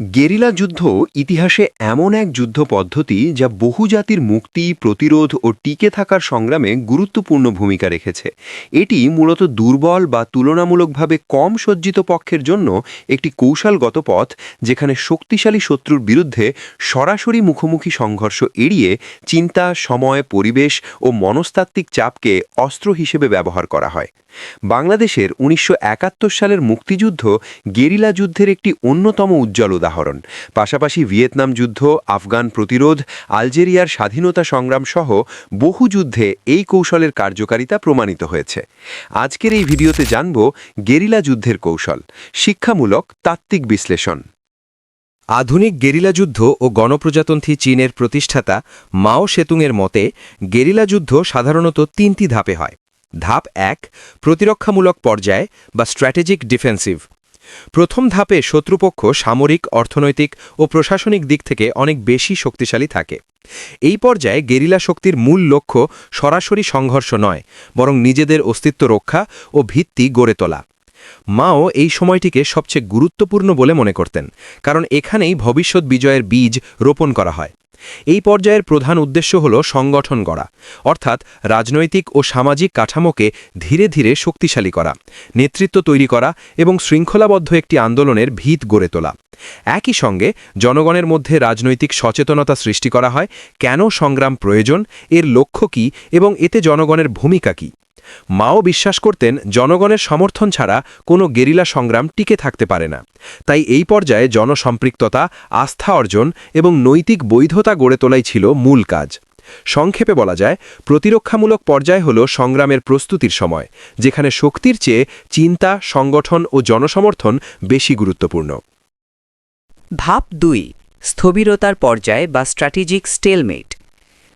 Guerrilla যুদ্ধ ইতিহাসে এমন এক যুদ্ধ পদ্ধতি যা বহু জাতির মুক্তি, প্রতিরোধ ও টিকে থাকার সংগ্রামে গুরুত্বপূর্ণ ভূমিকা রেখেছে। এটি মূলত দুর্বল বা তুলনামূলকভাবে কম সজ্জিত পক্ষের জন্য একটি কৌশলগত পথ যেখানে শক্তিশালী শত্রুর বিরুদ্ধে সরাসরি মুখোমুখি সংঘর্ষ এড়িয়ে চিন্তা, সময়, পরিবেশ ও মনস্তাত্ত্বিক চাপকে অস্ত্র হিসেবে ব্যবহার করা হয়। বাংলাদেশের উনিশশো একাত্তর সালের মুক্তিযুদ্ধ গেরিলা যুদ্ধের একটি অন্যতম উজ্জ্বল উদাহরণ। পাশাপাশি ভিয়েতনাম যুদ্ধ, আফগান প্রতিরোধ, আলজেরিয়ার স্বাধীনতা সংগ্রাম সহ বহু যুদ্ধে এই কৌশলের কার্যকারিতা প্রমাণিত হয়েছে। আজকের এই ভিডিওতে জানব গেরিলা যুদ্ধের কৌশল, শিক্ষামূলক তাত্ত্বিক বিশ্লেষণ। আধুনিক গেরিলা যুদ্ধ ও গণপ্রজাতন্ত্রী চীনের প্রতিষ্ঠাতা মাও সেতুংয়ের মতে, গেরিলা যুদ্ধ সাধারণত তিনটি ধাপে হয়। ধাপ এক, প্রতিরক্ষামূলক পর্যায়ে বা স্ট্র্যাটেজিক ডিফেন্সিভ। প্রথম ধাপে শত্রুপক্ষ সামরিক, অর্থনৈতিক ও প্রশাসনিক দিক থেকে অনেক বেশি শক্তিশালী থাকে। এই পর্যায়ে গেরিলা শক্তির মূল লক্ষ্য সরাসরি সংঘর্ষ নয়, বরং নিজেদের অস্তিত্ব রক্ষা ও ভিত্তি গড়ে তোলা। মাও এই সময়টিকে সবচেয়ে গুরুত্বপূর্ণ বলে মনে করতেন, কারণ এখানেই ভবিষ্যৎ বিজয়ের বীজ রোপণ করা হয়। এই পর্যায়ের প্রধান উদ্দেশ্য হল সংগঠন গড়া, অর্থাৎ রাজনৈতিক ও সামাজিক কাঠামোকে ধীরে ধীরে শক্তিশালী করা, নেতৃত্ব তৈরি করা এবং শৃঙ্খলাবদ্ধ একটি আন্দোলনের ভিত গড়ে তোলা। একই সঙ্গে জনগণের মধ্যে রাজনৈতিক সচেতনতা সৃষ্টি করা হয়, কেন সংগ্রাম প্রয়োজন, এর লক্ষ্য কী এবং এতে জনগণের ভূমিকা কী? মাও বিশ্বাস করতেন জনগণের সমর্থন ছাড়া কোনো গেরিলা সংগ্রাম টিকে থাকতে পারে না। তাই এই পর্যায়ে জনসম্পৃক্ততা, আস্থা অর্জন এবং নৈতিক বৈধতা গড়ে তোলাই ছিল মূল কাজ। সংক্ষেপে বলা যায়, প্রতিরক্ষামূলক পর্যায় হল সংগ্রামের প্রস্তুতির সময়, যেখানে শক্তির চেয়ে চিন্তা, সংগঠন ও জনসমর্থন বেশি গুরুত্বপূর্ণ। ধাপ দুই, স্থবিরতার পর্যায় বা স্ট্র্যাটেজিক স্টেলমেট।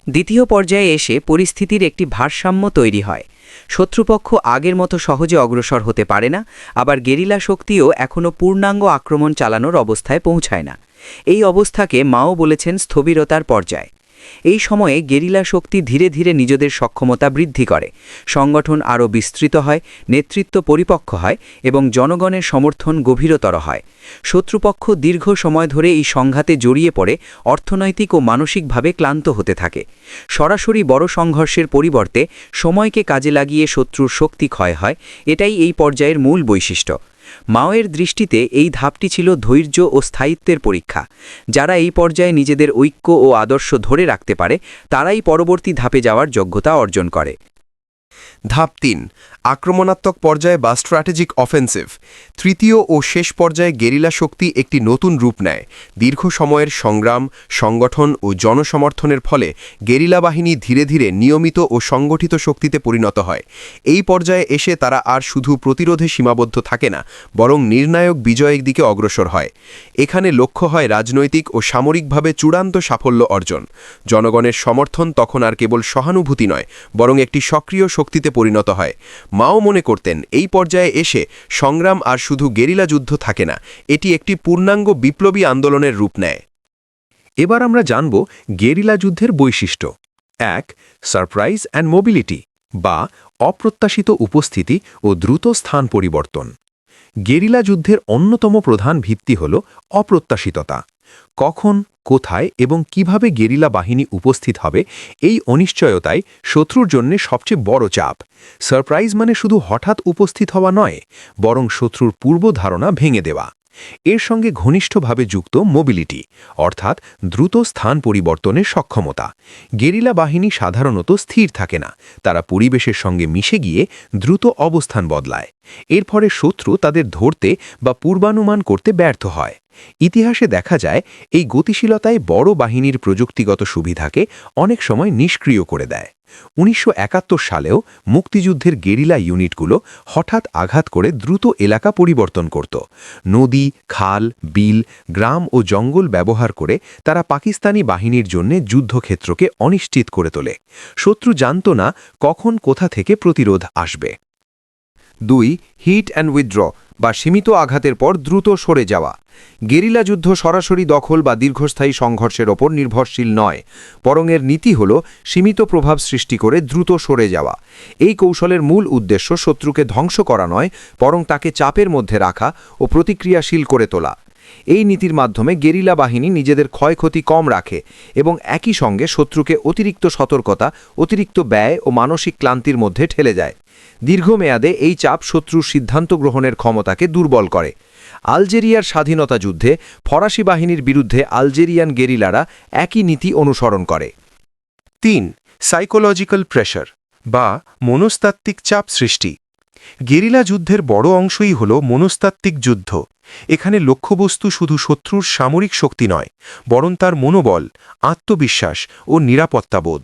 দ্বিতীয় পর্যায়ে এসে পরিস্থিতির একটি ভারসাম্য তৈরি হয় শত্রুপক্ষ আগের মতো সহজে অগ্রসর হতে পারে না, আবার গেরিলা শক্তিও এখনও পূর্ণাঙ্গ আক্রমণ চালানোর অবস্থায় পৌঁছায় না। এই অবস্থাকে মাও বলেছেন স্থবিরতার পর্যায়। এই সময়ে গেরিলা শক্তি ধীরে ধীরে নিজেদের সক্ষমতা বৃদ্ধি করে। সংগঠন আরও বিস্তৃত হয়, নেতৃত্ব পরিপক্ক হয় এবং জনগণের সমর্থন গভীরতর হয়। শত্রুপক্ষ দীর্ঘ সময় ধরে এই সংঘাতে জড়িয়ে পড়ে, অর্থনৈতিক ও মানসিকভাবে ক্লান্ত হতে থাকে। সরাসরি বড় সংঘর্ষের পরিবর্তে সময়কে কাজে লাগিয়ে শত্রুর শক্তি ক্ষয় হয়, এটাই এই পর্যায়ের মূল বৈশিষ্ট্য। মাওয়ের দৃষ্টিতে এই ধাপটি ছিল ধৈর্য ও স্থায়িত্বের পরীক্ষা। যারা এই পর্যায়ে নিজেদের ঐক্য ও আদর্শ ধরে রাখতে পারে, তারাই পরবর্তী ধাপে যাওয়ার যোগ্যতা অর্জন করে। ধাপ তিন, আক্রমণাত্মক পর্যায়ে বা স্ট্র্যাটেজিক অফেন্সিভ তৃতীয় ও শেষ পর্যায়ে গেরিলা শক্তি একটি নতুন রূপ নেয়। দীর্ঘ সময়ের সংগ্রাম, সংগঠন ও জনসমর্থনের ফলে গেরিলা বাহিনী ধীরে ধীরে নিয়মিত ও সংগঠিত শক্তিতে পরিণত হয়। এই পর্যায়ে এসে তারা আর শুধু প্রতিরোধে সীমাবদ্ধ থাকে না, বরং নির্ণায়ক বিজয়ের দিকে অগ্রসর হয়। এখানে লক্ষ্য হয় রাজনৈতিক ও সামরিকভাবে চূড়ান্ত সাফল্য অর্জন। জনগণের সমর্থন তখন আর কেবল সহানুভূতি নয়, বরং একটি সক্রিয় শক্তিতে পরিণত হয়। মাও মনে করতেন, এই পর্যায়ে এসে সংগ্রাম আর শুধু গেরিলা যুদ্ধ থাকে না, এটি একটি পূর্ণাঙ্গ বিপ্লবী আন্দোলনের রূপ নেয়। এবার আমরা জানব গেরিলা যুদ্ধের বৈশিষ্ট্য। এক, সারপ্রাইজ অ্যান্ড মোবিলিটি, বা অপ্রত্যাশিত উপস্থিতি ও দ্রুত স্থান পরিবর্তন। গেরিলা যুদ্ধের অন্যতম প্রধান ভিত্তি হল অপ্রত্যাশিততা। কখন, কোথায় এবং কীভাবে গেরিলা বাহিনী উপস্থিত হবে এই অনিশ্চয়তাই শত্রুর জন্য সবচেয়ে বড় চাপ। সারপ্রাইজ মানে শুধু হঠাৎ উপস্থিত হওয়া নয়, বরং শত্রুর পূর্ব ধারণা ভেঙে দেওয়া। এর সঙ্গে ঘনিষ্ঠভাবে যুক্ত মোবিলিটি, অর্থাৎ দ্রুত স্থান পরিবর্তনের সক্ষমতা। গেরিলা বাহিনী সাধারণত স্থির থাকে না, তারা পরিবেশের সঙ্গে মিশে গিয়ে দ্রুত অবস্থান বদলায়। এর ফলে শত্রু তাদের ধরতে বা পূর্বানুমান করতে ব্যর্থ হয়। ইতিহাসে দেখা যায়, এই গতিশীলতায় বড় বাহিনীর প্রযুক্তিগত সুবিধাকে অনেক সময় নিষ্ক্রিয় করে দেয়। উনিশশো একাত্তর সালেও মুক্তিযুদ্ধের গেরিলা ইউনিটগুলো হঠাৎ আঘাত করে দ্রুত এলাকা পরিবর্তন করত। নদী, খাল, বিল, গ্রাম ও জঙ্গল ব্যবহার করে তারা পাকিস্তানি বাহিনীর জন্য যুদ্ধক্ষেত্রকে অনিশ্চিত করে তোলে। শত্রু জানত না কখন কোথা থেকে প্রতিরোধ আসবে। দুই, হিট অ্যান্ড উইথড্র বা সীমিত আঘাতের পর দ্রুত সরে যাওয়া। গেরিলা যুদ্ধ সরাসরি দখল বা দীর্ঘস্থায়ী সংঘর্ষের ওপর নির্ভরশীল নয়। বরং এর নীতি হল সীমিত প্রভাব সৃষ্টি করে দ্রুত সরে যাওয়া। এই কৌশলের মূল উদ্দেশ্য শত্রুকে ধ্বংস করা নয়, বরং তাকে চাপের মধ্যে রাখা ও প্রতিক্রিয়াশীল করে তোলা। এই নীতির মাধ্যমে গেরিলা বাহিনী নিজেদের ক্ষয়ক্ষতি কম রাখে এবং একই সঙ্গে শত্রুকে অতিরিক্ত সতর্কতা, অতিরিক্ত ব্যয় ও মানসিক ক্লান্তির মধ্যে ঠেলে যায়। দীর্ঘমেয়াদে এই চাপ শত্রুর সিদ্ধান্ত গ্রহণের ক্ষমতাকে দুর্বল করে। আলজেরিয়ার স্বাধীনতা যুদ্ধে ফরাসি বাহিনীর বিরুদ্ধে আলজেরিয়ান গেরিলারা একই নীতি অনুসরণ করে। তিন সাইকোলজিক্যাল প্রেশার বা মনস্তাত্ত্বিক চাপ সৃষ্টি। গেরিলা যুদ্ধের বড় অংশই হল মনস্তাত্ত্বিক যুদ্ধ। এখানে লক্ষ্যবস্তু শুধু শত্রুর সামরিক শক্তি নয়, বরং তার মনোবল, আত্মবিশ্বাস ও নিরাপত্তাবোধ।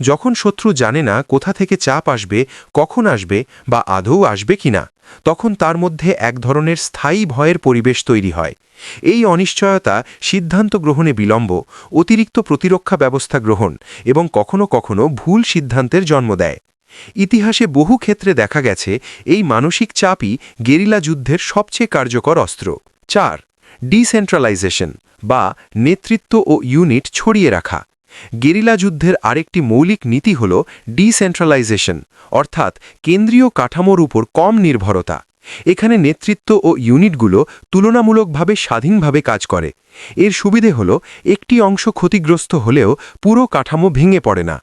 যখন শত্রু জানে না কোথা থেকে চাপ আসবে, কখন আসবে বা আদৌ আসবে কিনা তখন তার মধ্যে এক ধরনের স্থায়ী ভয়ের পরিবেশ তৈরি হয়। এই অনিশ্চয়তা সিদ্ধান্ত গ্রহণে বিলম্ব, অতিরিক্ত প্রতিরক্ষা ব্যবস্থা গ্রহণ এবং কখনো কখনো ভুল সিদ্ধান্তের জন্ম দেয়। ইতিহাসে বহু ক্ষেত্রে দেখা গেছে, এই মানসিক চাপই গেরিলা যুদ্ধের সবচেয়ে কার্যকর অস্ত্র। চার, ডিসেন্ট্রালাইজেশন বা নেতৃত্ব ও ইউনিট ছড়িয়ে রাখা। গেরিলা যুদ্ধের আরেকটি মৌলিক নীতি হল ডিসেন্ট্রালাইজেশন, অর্থাৎ কেন্দ্রীয় কাঠামোর উপর কম নির্ভরতা। এখানে নেতৃত্ব ও ইউনিটগুলো তুলনামূলকভাবে স্বাধীনভাবে কাজ করে। এর সুবিধে হল, একটি অংশ ক্ষতিগ্রস্ত হলেও পুরো কাঠামো ভেঙে পড়ে না।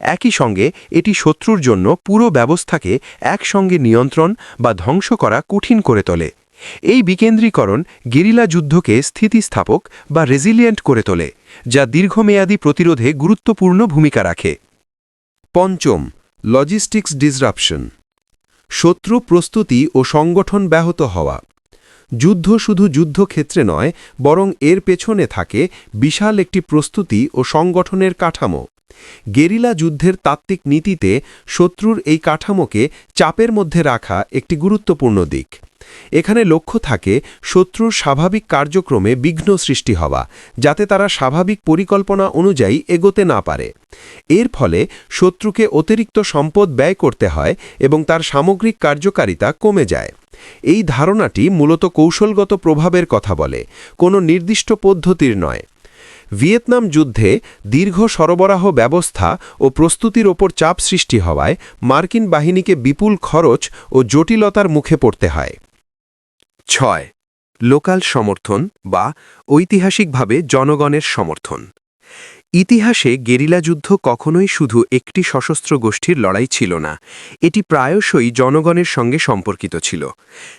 একই সঙ্গে এটি শত্রুর জন্য পুরো ব্যবস্থাকে একসঙ্গে নিয়ন্ত্রণ বা ধ্বংস করা কঠিন করে তোলে। এই বিকেন্দ্রীকরণ গেরিলা যুদ্ধকে স্থিতিস্থাপক বা রেজিলিয়েন্ট করে তোলে, যা দীর্ঘমেয়াদী প্রতিরোধে গুরুত্বপূর্ণ ভূমিকা রাখে। পঞ্চম, লজিস্টিক্স ডিসরাপশন। শত্রু প্রস্তুতি ও সংগঠন ব্যাহত হওয়া। যুদ্ধ শুধু যুদ্ধক্ষেত্রে নয়, বরং এর পেছনে থাকে বিশাল একটি প্রস্তুতি ও সংগঠনের কাঠামো। গেরিলা যুদ্ধের তাত্ত্বিক নীতিতে শত্রুর এই কাঠামোকে চাপের মধ্যে রাখা একটি গুরুত্বপূর্ণ দিক। এখানে লক্ষ্য থাকে শত্রুর স্বাভাবিক কার্যক্রমে বিঘ্ন সৃষ্টি হওয়া, যাতে তারা স্বাভাবিক পরিকল্পনা অনুযায়ী এগোতে না পারে। এর ফলে শত্রুকে অতিরিক্ত সম্পদ ব্যয় করতে হয় এবং তার সামগ্রিক কার্যকারিতা কমে যায়। এই ধারণাটি মূলত কৌশলগত প্রভাবের কথা বলে, কোনো নির্দিষ্ট পদ্ধতির নয়। ভিয়েতনাম যুদ্ধে দীর্ঘ সরবরাহ ব্যবস্থা ও প্রস্তুতির ওপর চাপ সৃষ্টি হওয়ায় মার্কিন বাহিনীকে বিপুল খরচ ও জটিলতার মুখে পড়তে হয়। ছয়, লোকাল সমর্থন বা ঐতিহাসিকভাবে জনগণের সমর্থন। ইতিহাসে গেরিলা যুদ্ধ কখনোই শুধু একটি সশস্ত্র গোষ্ঠীর লড়াই ছিল না, এটি প্রায়শই জনগণের সঙ্গে সম্পর্কিত ছিল।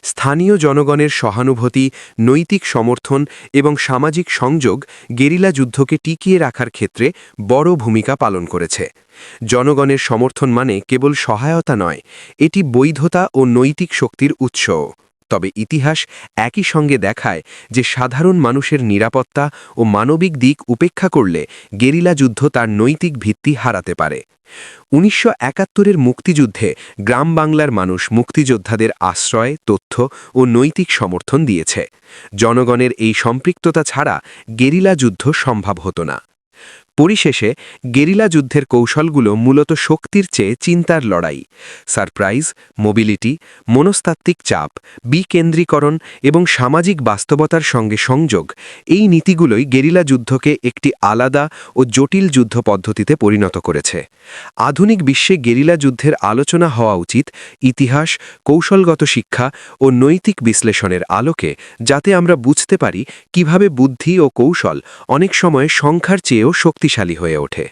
স্থানীয় জনগণের সহানুভূতি, নৈতিক সমর্থন এবং সামাজিক সংযোগ গেরিলা যুদ্ধকে টিকিয়ে রাখার ক্ষেত্রে বড় ভূমিকা পালন করেছে। জনগণের সমর্থন মানে কেবল সহায়তা নয়, এটি বৈধতা ও নৈতিক শক্তির উৎসও। তবে ইতিহাস একই সঙ্গে দেখায় যে সাধারণ মানুষের নিরাপত্তা ও মানবিক দিক উপেক্ষা করলে গেরিলা যুদ্ধ তার নৈতিক ভিত্তি হারাতে পারে। উনিশশো একাত্তরের মুক্তিযুদ্ধে গ্রাম বাংলার মানুষ মুক্তিযোদ্ধাদের আশ্রয়, তথ্য ও নৈতিক সমর্থন দিয়েছে। জনগণের এই সম্পৃক্ততা ছাড়া গেরিলা যুদ্ধ সম্ভব হতো না। পরিশেষে, গেরিলা যুদ্ধের কৌশলগুলো মূলত শক্তির চেয়ে চিন্তার লড়াই। সারপ্রাইজ, মোবিলিটি, মনস্তাত্ত্বিক চাপ, বিকেন্দ্রীকরণ এবং সামাজিক বাস্তবতার সঙ্গে সংযোগ, এই নীতিগুলোই গেরিলা যুদ্ধকে একটি আলাদা ও জটিল যুদ্ধ পদ্ধতিতে পরিণত করেছে। আধুনিক বিশ্বে গেরিলা যুদ্ধের আলোচনা হওয়া উচিত ইতিহাস, কৌশলগত শিক্ষা ও নৈতিক বিশ্লেষণের আলোকে, যাতে আমরা বুঝতে পারি কীভাবে বুদ্ধি ও কৌশল অনেক সময় সংখ্যার চেয়েও শক্তিশালী হয়ে ওঠে।